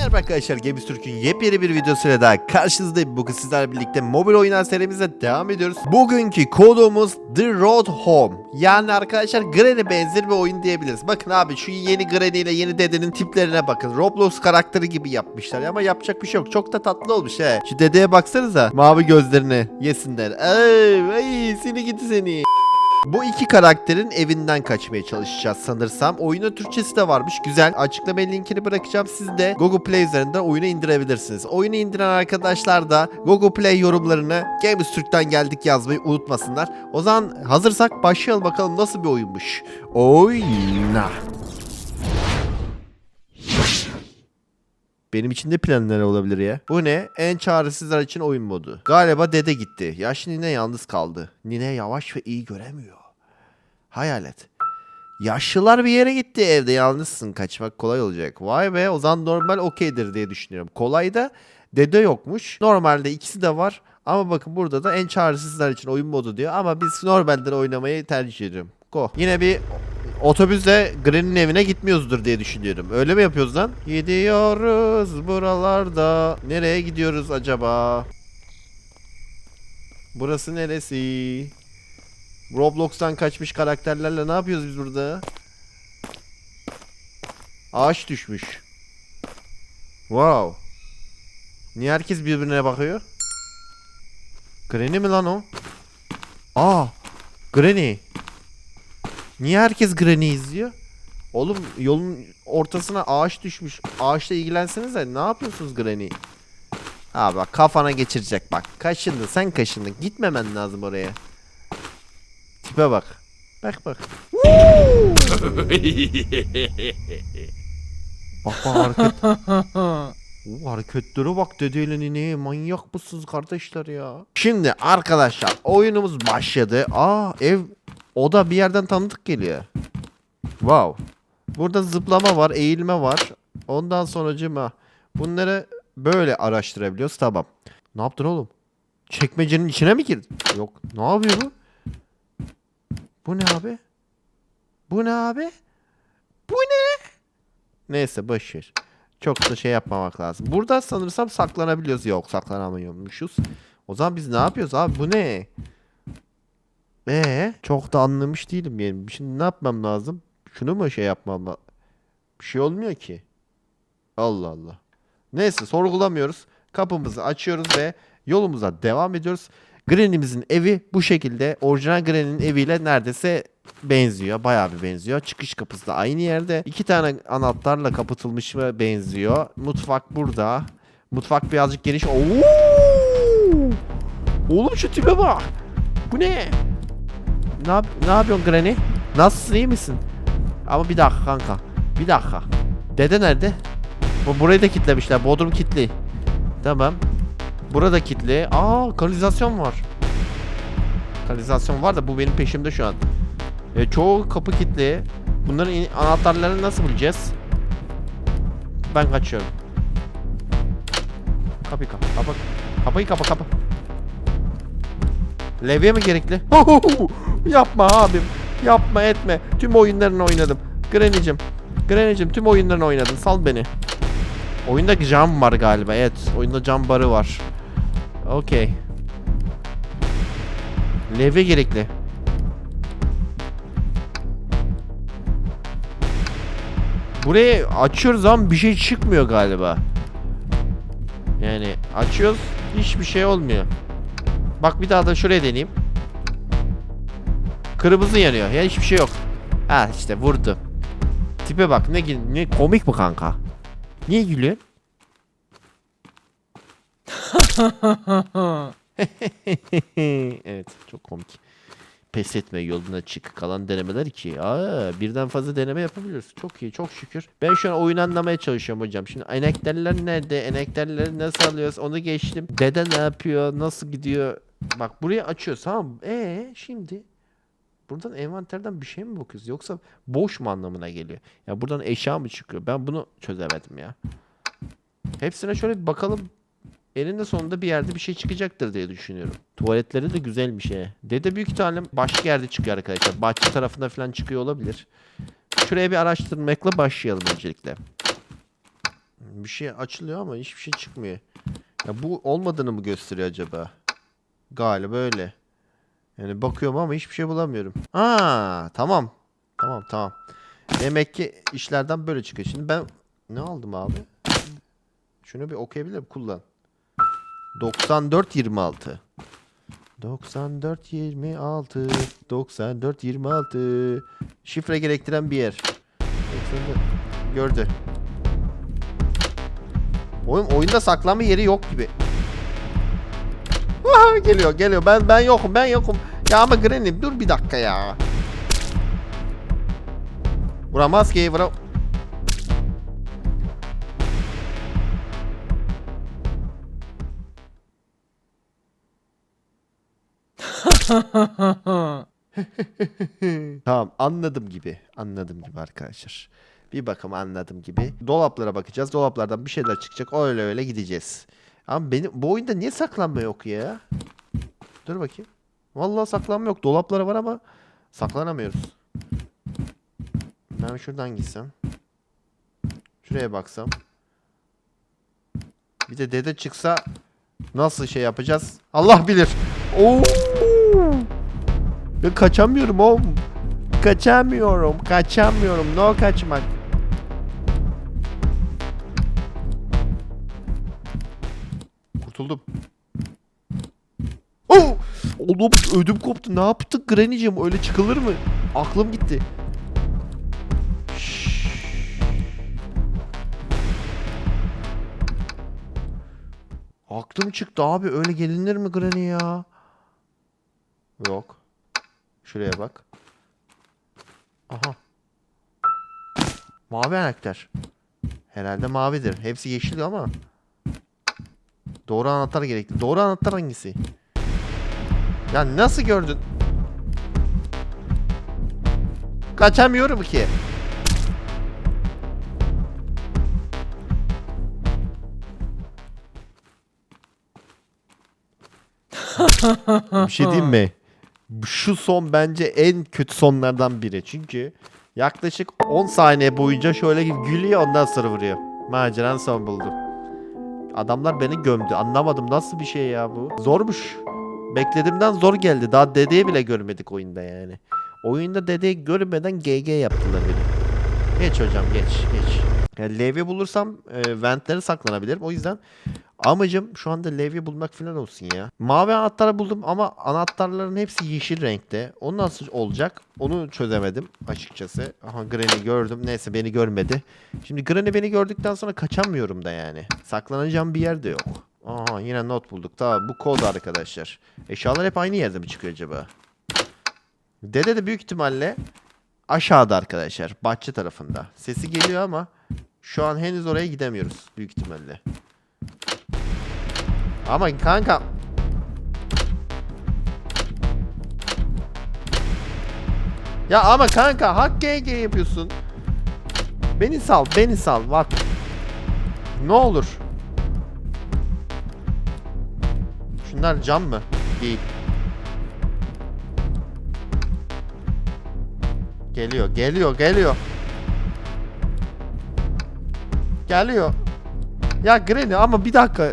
Merhaba arkadaşlar Games Türk'ün yepyeni bir videosuyla daha karşınızdayım. Bugün sizlerle birlikte mobil oyunlar serimize devam ediyoruz. Bugünkü kodumuz The Road Home. Yani arkadaşlar Granny benzer bir oyun diyebiliriz. Bakın abi şu yeni Granny ile yeni dedenin tiplerine bakın. Roblox karakteri gibi yapmışlar ama yapacak bir şey yok. Çok da tatlı olmuş he. Şu dedeye baksanıza. Mavi gözlerini yesinler. Ay, ay seni gidi seni. Bu iki karakterin evinden kaçmaya çalışacağız sanırsam. Oyunun Türkçesi de varmış. Güzel. Açıklama linkini bırakacağım. Siz de Google Play üzerinden oyunu indirebilirsiniz. Oyunu indiren arkadaşlar da Google Play yorumlarını Games Türk'ten geldik yazmayı unutmasınlar. O zaman hazırsak başlayalım bakalım nasıl bir oyunmuş. Oyna. Benim için de planlar olabilir ya. Bu ne? En çaresizler için oyun modu. Galiba dede gitti. Yaşlı nine yalnız kaldı. Nine yavaş ve iyi göremiyor. Hayal et. Yaşlılar bir yere gitti evde yalnızsın kaçmak kolay olacak. Vay be o zaman normal okeydir diye düşünüyorum. Kolay da dede yokmuş. Normalde ikisi de var. Ama bakın burada da en çaresizler için oyun modu diyor. Ama biz normalden oynamayı tercih ediyorum. Go. Yine bir otobüsle Granny'nin evine gitmiyoruzdur diye düşünüyorum. Öyle mi yapıyoruz lan? Gidiyoruz buralarda. Nereye gidiyoruz acaba? Burası neresi? Roblox'tan kaçmış karakterlerle ne yapıyoruz biz burada? Ağaç düşmüş. Wow. Niye herkes birbirine bakıyor? Granny mi lan o? Aa, Granny. Niye herkes Granny izliyor? Oğlum yolun ortasına ağaç düşmüş. Ağaçla ilgilensenize. Ne yapıyorsunuz Granny? Ha bak kafana geçirecek bak. Kaşındın sen kaşındın. Gitmemen lazım oraya. Tipe bak. Bak bak. bak bak hareket. Oo, hareketlere bak dedeyle nineye manyak mısınız kardeşler ya? Şimdi arkadaşlar oyunumuz başladı. Aa ev o da bir yerden tanıdık geliyor. Wow. Burada zıplama var, eğilme var. Ondan sonracıma bunları böyle araştırabiliyoruz. Tamam. Ne yaptın oğlum? Çekmecenin içine mi girdin? Yok. Ne yapıyor bu? Bu ne abi? Bu ne abi? Bu ne? Neyse boş ver. Çok da şey yapmamak lazım. Burada sanırsam saklanabiliyoruz. Yok saklanamıyormuşuz. O zaman biz ne yapıyoruz abi? Bu ne? Ee, çok da anlamış değilim yani. Şimdi ne yapmam lazım? Şunu mu şey yapmam lazım? Bir şey olmuyor ki. Allah Allah. Neyse sorgulamıyoruz. Kapımızı açıyoruz ve yolumuza devam ediyoruz. Granny'mizin evi bu şekilde. Orijinal Granny'nin eviyle neredeyse benziyor. Bayağı bir benziyor. Çıkış kapısı da aynı yerde. İki tane anahtarla kapatılmış ve benziyor. Mutfak burada. Mutfak birazcık geniş. Oo! Oğlum şu tipe bak. Bu ne? Ne, ne yapıyorsun Granny? Nasılsın iyi misin? Ama bir dakika kanka. Bir dakika. Dede nerede? Bu burayı da kitlemişler. Bodrum kitli. Tamam. Burada kitli. Aa kanalizasyon var. Kanalizasyon var da bu benim peşimde şu an. E, çoğu kapı kilitli. Bunların anahtarlarını nasıl bulacağız? Ben kaçıyorum. Kapıyı kapa. Kapa. Kapıyı kapa kapa. Levye mi gerekli? Yapma abim. Yapma etme. Tüm oyunlarını oynadım. Granny'cim. Granny'cim tüm oyunlarını oynadın. Sal beni. Oyunda cam var galiba. Evet. Oyunda cam barı var. Okey. Levye gerekli. Burayı açıyoruz ama bir şey çıkmıyor galiba. Yani açıyoruz hiçbir şey olmuyor. Bak bir daha da şuraya deneyeyim. Kırmızı yanıyor. Ya hiçbir şey yok. Ha işte vurdu. Tipe bak ne ne komik bu kanka? Niye gülüyorsun? evet çok komik. Pes etme yoluna çık. Kalan denemeler iki. Aa, birden fazla deneme yapabiliyoruz. Çok iyi çok şükür. Ben şu an oyun anlamaya çalışıyorum hocam. Şimdi enekterler nerede? Enekterleri nasıl alıyoruz? Onu geçtim. Dede ne yapıyor? Nasıl gidiyor? Bak burayı açıyoruz tamam? Ee şimdi buradan envanterden bir şey mi bakıyoruz? Yoksa boş mu anlamına geliyor? Ya buradan eşya mı çıkıyor? Ben bunu çözemedim ya. Hepsine şöyle bir bakalım. Elinde sonunda bir yerde bir şey çıkacaktır diye düşünüyorum. Tuvaletleri de güzelmiş he. Dede büyük ihtimalle başka yerde çıkıyor arkadaşlar. Bahçe tarafında falan çıkıyor olabilir. Şuraya bir araştırmakla başlayalım öncelikle. Bir şey açılıyor ama hiçbir şey çıkmıyor. Ya bu olmadığını mı gösteriyor acaba? Galiba öyle. Yani bakıyorum ama hiçbir şey bulamıyorum. Aa, tamam. Tamam tamam. Demek ki işlerden böyle çıkıyor. Şimdi ben ne aldım abi? Şunu bir okuyabilir miyim? Kullan. 94 26. 94 26 94 26 Şifre gerektiren bir yer. 94 Gördü. Oyun oyunda saklanma yeri yok gibi. Geliyor geliyor. Ben ben yokum ben yokum. Ya ama Granny dur bir dakika ya. Vuramaz ki vuram. Tamam anladım gibi. Anladım gibi arkadaşlar. Bir bakım anladım gibi. Dolaplara bakacağız. Dolaplardan bir şeyler çıkacak. Öyle öyle gideceğiz. Ama benim bu oyunda niye saklanma yok ya? Dur bakayım. Vallahi saklanma yok. Dolapları var ama saklanamıyoruz. Ben şuradan gitsem. Şuraya baksam. Bir de dede çıksa nasıl şey yapacağız? Allah bilir. Oo! Ya kaçamıyorum oğlum. Kaçamıyorum. Kaçamıyorum. No kaçmak. Kurtuldum. Oh! Oğlum ödüm koptu. Ne yaptık Granny'cim? Öyle çıkılır mı? Aklım gitti. Şşş. Aklım çıktı abi. Öyle gelinir mi Granny ya? Yok. Şuraya bak. Aha. Mavi anahtar. Herhalde mavidir. Hepsi yeşil ama. Doğru anahtar gerekli. Doğru anahtar hangisi? Ya nasıl gördün? Kaçamıyorum ki. Bir şey diyeyim mi? Şu son bence en kötü sonlardan biri. Çünkü yaklaşık 10 saniye boyunca şöyle gülüyor ondan sonra vuruyor. Maceran son buldu. Adamlar beni gömdü. Anlamadım nasıl bir şey ya bu. Zormuş. Beklediğimden zor geldi. Daha dedeyi bile görmedik oyunda yani. Oyunda dedeyi görmeden GG yaptılar beni. Geç hocam geç geç. Yani levye bulursam e, ventlere saklanabilirim. O yüzden amacım şu anda levye bulmak falan olsun ya. Mavi anahtarı buldum ama anahtarların hepsi yeşil renkte. O nasıl olacak? Onu çözemedim açıkçası. Aha Granny gördüm. Neyse beni görmedi. Şimdi Granny beni gördükten sonra kaçamıyorum da yani. Saklanacağım bir yer de yok. Aha yine not bulduk. Tamam bu kod arkadaşlar. Eşyalar hep aynı yerde mi çıkıyor acaba? Dede de büyük ihtimalle aşağıda arkadaşlar. Bahçe tarafında. Sesi geliyor ama şu an henüz oraya gidemiyoruz büyük ihtimalle. Ama kanka Ya ama kanka hak GG yapıyorsun. Beni sal, beni sal. Bak. Ne olur. Şunlar cam mı? Değil. Geliyor, geliyor, geliyor. Geliyor. Ya Granny ama bir dakika.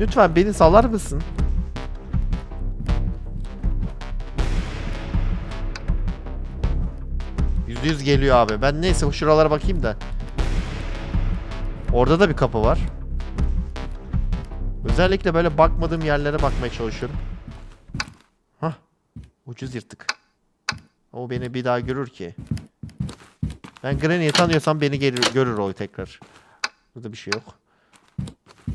Lütfen beni salar mısın? Yüzde yüz geliyor abi. Ben neyse şuralara bakayım da. Orada da bir kapı var. Özellikle böyle bakmadığım yerlere bakmaya çalışıyorum. Hah. Ucuz yırttık. O beni bir daha görür ki. Ben Granny'i tanıyorsam beni gelir, görür o tekrar. Burada bir şey yok.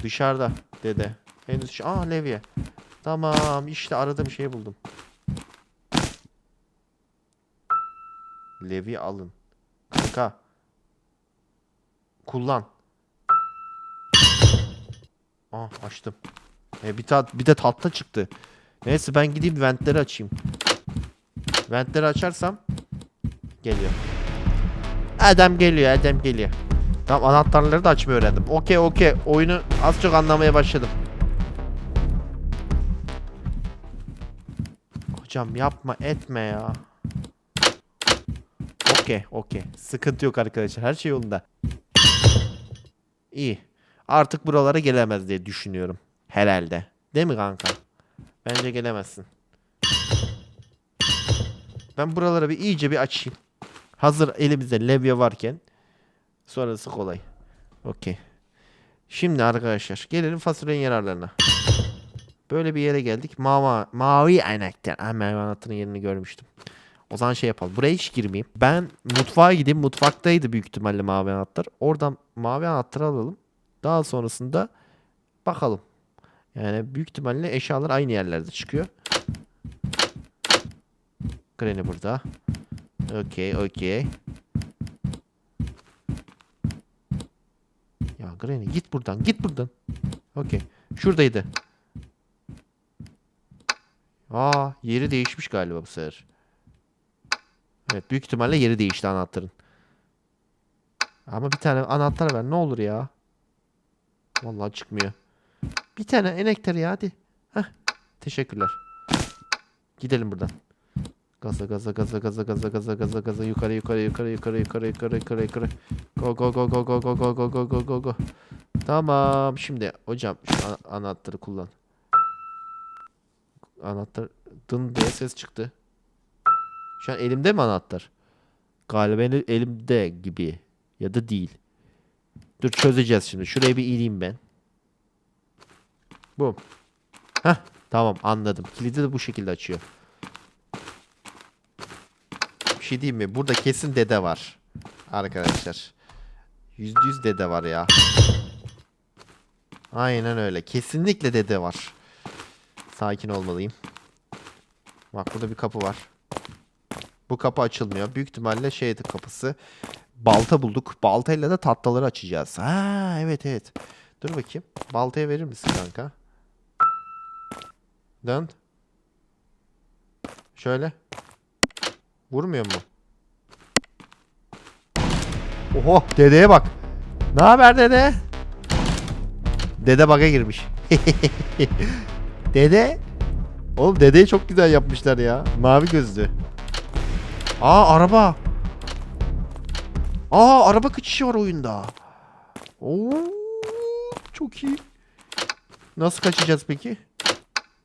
Dışarıda dede. Henüz. Aa levye. Tamam işte aradığım şeyi buldum. Levye alın. Kanka. Kullan. Aa açtım. E, bir, tat, bir de tatlı çıktı. Neyse ben gideyim ventleri açayım. Ventleri açarsam geliyor. Adam geliyor, adam geliyor. Tamam anahtarları da açmayı öğrendim. Okey okey. Oyunu az çok anlamaya başladım. Hocam yapma etme ya. Okey okey. Sıkıntı yok arkadaşlar. Her şey yolunda. İyi. Artık buralara gelemez diye düşünüyorum. Herhalde. Değil mi kanka? Bence gelemezsin. Ben buralara bir iyice bir açayım. Hazır elimizde levye varken sonrası kolay. Okey. Şimdi arkadaşlar gelelim fasulyenin yararlarına. Böyle bir yere geldik. Mavi, mavi anahtar. Ha, mavi anahtarın yerini görmüştüm. O zaman şey yapalım. Buraya hiç girmeyeyim. Ben mutfağa gideyim. Mutfaktaydı büyük ihtimalle mavi anahtar. Oradan mavi anahtarı alalım. Daha sonrasında bakalım. Yani büyük ihtimalle eşyalar aynı yerlerde çıkıyor. Granny burada. Okey, okey. Ya Granny git buradan, git buradan. Okey. Şuradaydı. Aa, yeri değişmiş galiba bu sefer. Evet, büyük ihtimalle yeri değişti anahtarın. Ama bir tane anahtar ver ne olur ya. Vallahi çıkmıyor. Bir tane enektar ya hadi. Heh, teşekkürler. Gidelim buradan. Gaza gaza gaza gaza gaza gaza gaza gaza yukarı yukarı yukarı yukarı yukarı yukarı yukarı yukarı. Go go go go go go go go go go go go. Tamam şimdi hocam şu ana- anahtarı kullan. Anahtar dın diye ses çıktı. Şu an elimde mi anahtar? Galiba el- elimde gibi ya da değil. Dur çözeceğiz şimdi. Şuraya bir ineyim ben. Bu. Heh tamam anladım. Kilidi de bu şekilde açıyor. Şey diyeyim mi? Burada kesin dede var. Arkadaşlar. Yüzde yüz dede var ya. Aynen öyle. Kesinlikle dede var. Sakin olmalıyım. Bak burada bir kapı var. Bu kapı açılmıyor. Büyük ihtimalle şeydi kapısı. Balta bulduk. Baltayla da tatlıları açacağız. Ha evet evet. Dur bakayım. Baltaya verir misin kanka? Dön. Şöyle. Vurmuyor mu? Oho dedeye bak. Ne haber dede? Dede baga girmiş. dede. Oğlum dedeyi çok güzel yapmışlar ya. Mavi gözlü. Aa araba. Aa araba kaçışı var oyunda. Oo çok iyi. Nasıl kaçacağız peki?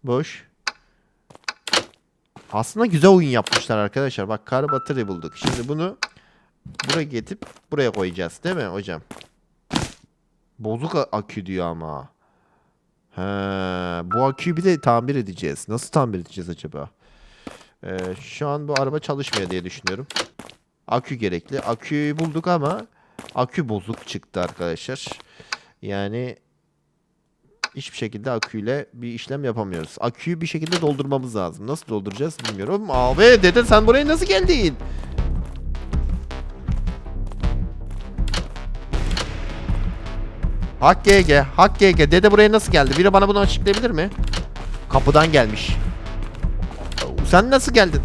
Boş. Aslında güzel oyun yapmışlar arkadaşlar. Bak kar batırı bulduk. Şimdi bunu buraya getirip buraya koyacağız değil mi hocam? Bozuk akü diyor ama. He, bu aküyü bir de tamir edeceğiz. Nasıl tamir edeceğiz acaba? Ee, şu an bu araba çalışmıyor diye düşünüyorum. Akü gerekli. Aküyü bulduk ama akü bozuk çıktı arkadaşlar. Yani hiçbir şekilde aküyle bir işlem yapamıyoruz. Aküyü bir şekilde doldurmamız lazım. Nasıl dolduracağız bilmiyorum. Abi dede sen buraya nasıl geldin? Hak GG, Hak GG. Dede buraya nasıl geldi? Biri bana bunu açıklayabilir mi? Kapıdan gelmiş. Sen nasıl geldin?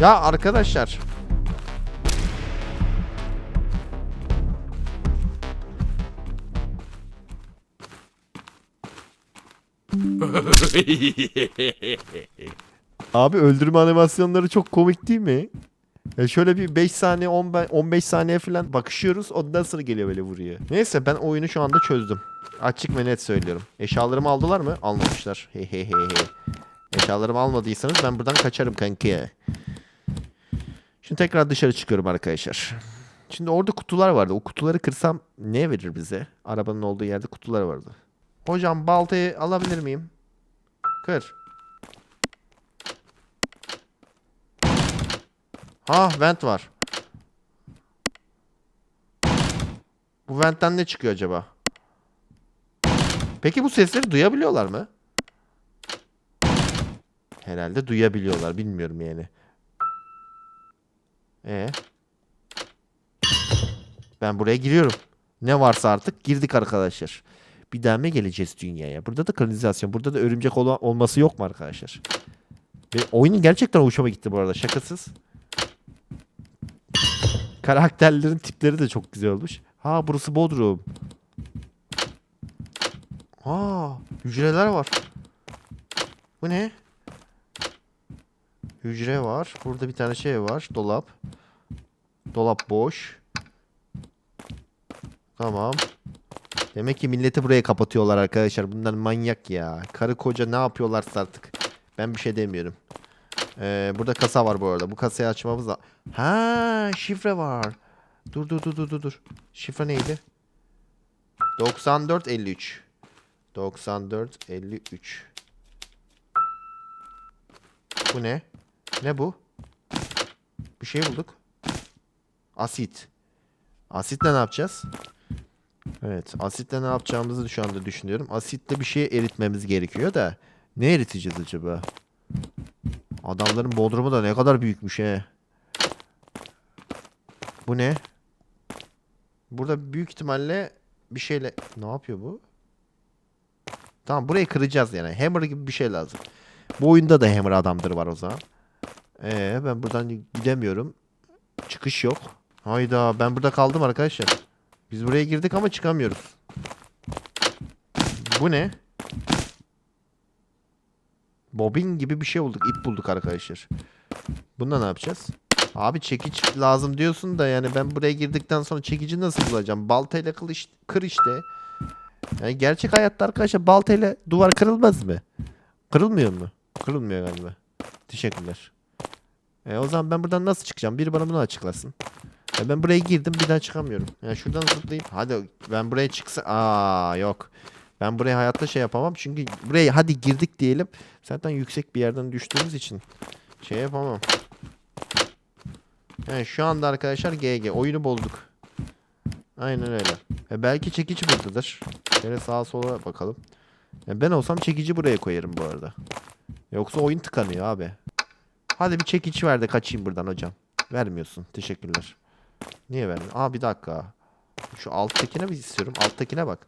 Ya arkadaşlar. Abi öldürme animasyonları çok komik değil mi? Ya şöyle bir 5 saniye 10 be- 15 saniye falan bakışıyoruz. Ondan sonra geliyor böyle vuruyor. Neyse ben oyunu şu anda çözdüm. Açık ve net söylüyorum. Eşyalarımı aldılar mı? Almamışlar. He. Eşyalarımı almadıysanız ben buradan kaçarım kanki. Şimdi tekrar dışarı çıkıyorum arkadaşlar. Şimdi orada kutular vardı. O kutuları kırsam ne verir bize? Arabanın olduğu yerde kutular vardı. Hocam baltayı alabilir miyim? Kır. Ha vent var. Bu ventten ne çıkıyor acaba? Peki bu sesleri duyabiliyorlar mı? Herhalde duyabiliyorlar. Bilmiyorum yani. E. Ben buraya giriyorum. Ne varsa artık girdik arkadaşlar. Bir daha mı geleceğiz dünyaya? Burada da kanalizasyon. Burada da örümcek ola- olması yok mu arkadaşlar? Ve oyunun gerçekten hoşuma gitti bu arada. Şakasız. Karakterlerin tipleri de çok güzel olmuş. Ha burası Bodrum. Aa hücreler var. Bu ne? Hücre var. Burada bir tane şey var. Dolap. Dolap boş. Tamam. Demek ki milleti buraya kapatıyorlar arkadaşlar. Bunlar manyak ya. Karı koca ne yapıyorlarsa artık. Ben bir şey demiyorum. Ee, burada kasa var bu arada. Bu kasayı açmamız da... Ha, şifre var. Dur dur dur dur, dur. Şifre neydi? 9453. 9453. Bu ne? Ne bu? Bir şey bulduk. Asit. Asitle ne yapacağız? Evet, asitle ne yapacağımızı şu anda düşünüyorum. Asitle bir şey eritmemiz gerekiyor da ne eriteceğiz acaba? Adamların bodrumu da ne kadar büyükmüş he. Bu ne? Burada büyük ihtimalle bir şeyle... Ne yapıyor bu? Tamam burayı kıracağız yani. Hammer gibi bir şey lazım. Bu oyunda da hammer adamdır var o zaman. Ee ben buradan gidemiyorum. Çıkış yok. Hayda ben burada kaldım arkadaşlar. Biz buraya girdik ama çıkamıyoruz. Bu ne? Bobin gibi bir şey bulduk. ip bulduk arkadaşlar. Bunda ne yapacağız? Abi çekiç lazım diyorsun da yani ben buraya girdikten sonra çekici nasıl bulacağım? Baltayla kılıç kır işte. Yani gerçek hayatta arkadaşlar baltayla duvar kırılmaz mı? Kırılmıyor mu? Kırılmıyor galiba. Teşekkürler. E, o zaman ben buradan nasıl çıkacağım? Biri bana bunu açıklasın. E, ben buraya girdim bir daha çıkamıyorum. Yani şuradan zıplayayım. Hadi ben buraya çıksa... Aa yok. Ben buraya hayatta şey yapamam. Çünkü buraya hadi girdik diyelim. Zaten yüksek bir yerden düştüğümüz için şey yapamam. Yani şu anda arkadaşlar GG. Oyunu bozduk. Aynen öyle. E belki çekici buradadır. Şöyle sağa sola bakalım. E ben olsam çekici buraya koyarım bu arada. Yoksa oyun tıkanıyor abi. Hadi bir çekiç ver de kaçayım buradan hocam. Vermiyorsun. Teşekkürler. Niye vermiyorsun? Aa bir dakika. Şu alttakine mi istiyorum? Alttakine bak.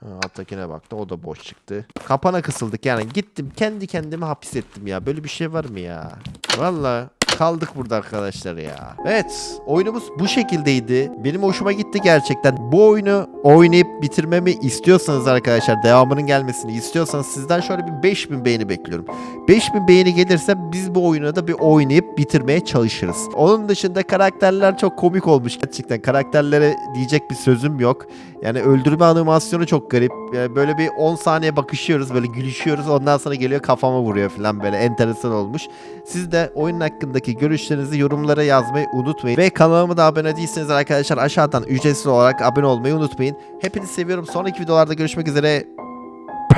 Ha, alttakine baktı. O da boş çıktı. Kapana kısıldık yani. Gittim kendi kendime hapis ettim ya. Böyle bir şey var mı ya? Vallahi kaldık burada arkadaşlar ya. Evet oyunumuz bu şekildeydi. Benim hoşuma gitti gerçekten. Bu oyunu oynayıp bitirmemi istiyorsanız arkadaşlar devamının gelmesini istiyorsanız sizden şöyle bir 5000 beğeni bekliyorum. 5000 beğeni gelirse biz bu oyunu da bir oynayıp bitirmeye çalışırız. Onun dışında karakterler çok komik olmuş gerçekten. Karakterlere diyecek bir sözüm yok. Yani öldürme animasyonu çok garip. Yani böyle bir 10 saniye bakışıyoruz böyle gülüşüyoruz ondan sonra geliyor kafama vuruyor falan böyle enteresan olmuş. Siz de oyun hakkındaki görüşlerinizi yorumlara yazmayı unutmayın. Ve kanalıma da abone değilseniz arkadaşlar aşağıdan ücretsiz olarak abone olmayı unutmayın. Hepinizi seviyorum. Sonraki videolarda görüşmek üzere.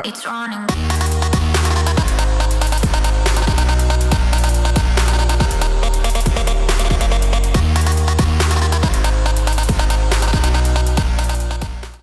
It's running.